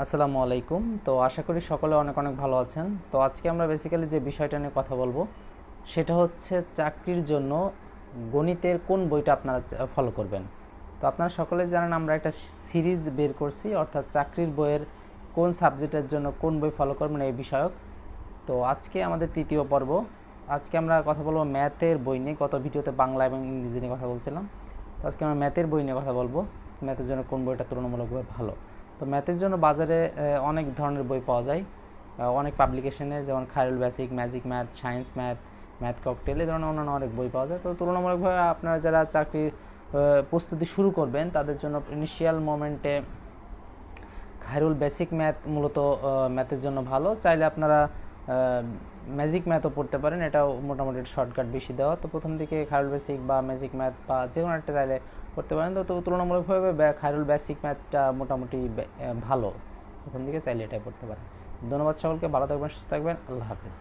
আসসালামু আলাইকুম। তো আশা করি সকলে অনেক অনেক ভালো আছেন। তো আজকে আমরা বেসিক্যালি যে বিষয়টা নিয়ে কথা বলব, সেটা হচ্ছে চাকরির জন্য গণিতের কোন বইটা আপনারা ফলো করবেন। তো আপনারা সকলে জানেন আমরা একটা সিরিজ বের করছি, অর্থাৎ চাকরির বইয়ের কোন সাবজেক্টের জন্য কোন বই ফলো করবেন এই বিষয়ক। তো আজকে আমাদের তৃতীয় পর্ব। আজকে আমরা কথা বলব ম্যাথের বই নিয়ে। গত ভিডিওতে বাংলা এবং ইংরেজি নিয়ে কথা বলছিলাম। তো আজকে আমরা ম্যাথের বই নিয়ে কথা বলব। ম্যাথের জন্য কোন বইটা তুলনামূলকভাবে ভালো। তো ম্যাথের জন্য বাজারে অনেক ধরনের বই পাওয়া যায়। অনেক পাবলিকেশনে যেমন Khairul basic magic math science math math cocktail এ ধরনের অন্যান্য অনেক বই পাওয়া যায়। তো তুলনামূলকভাবে আপনারা যারা চাকরির প্রস্তুতি শুরু করবেন, তাদের জন্য ইনিশিয়াল মোমেন্টে খায়রুল বেসিক ম্যাথ মূলত ম্যাথের জন্য ভালো। চাইলে আপনারা ম্যাজিক ম্যাথও পড়তে পারেন। এটাও মোটামুটি শর্টকাট বেশি দেওয়া। তো প্রথম দিকে খায়রুল বেসিক বা ম্যাজিক ম্যাথ বা যে কোনো একটা চাইলে পড়তে পারেন। তো তুলনামূলকভাবে খায়রুল বেসিক ম্যাথটা মোটামুটি ভালো। প্রথম দিকে চাইলে এটাই পড়তে পারেন। ধন্যবাদ সকলকে। ভালো থাকবেন, সুস্থ থাকবেন। আল্লাহ হাফেজ।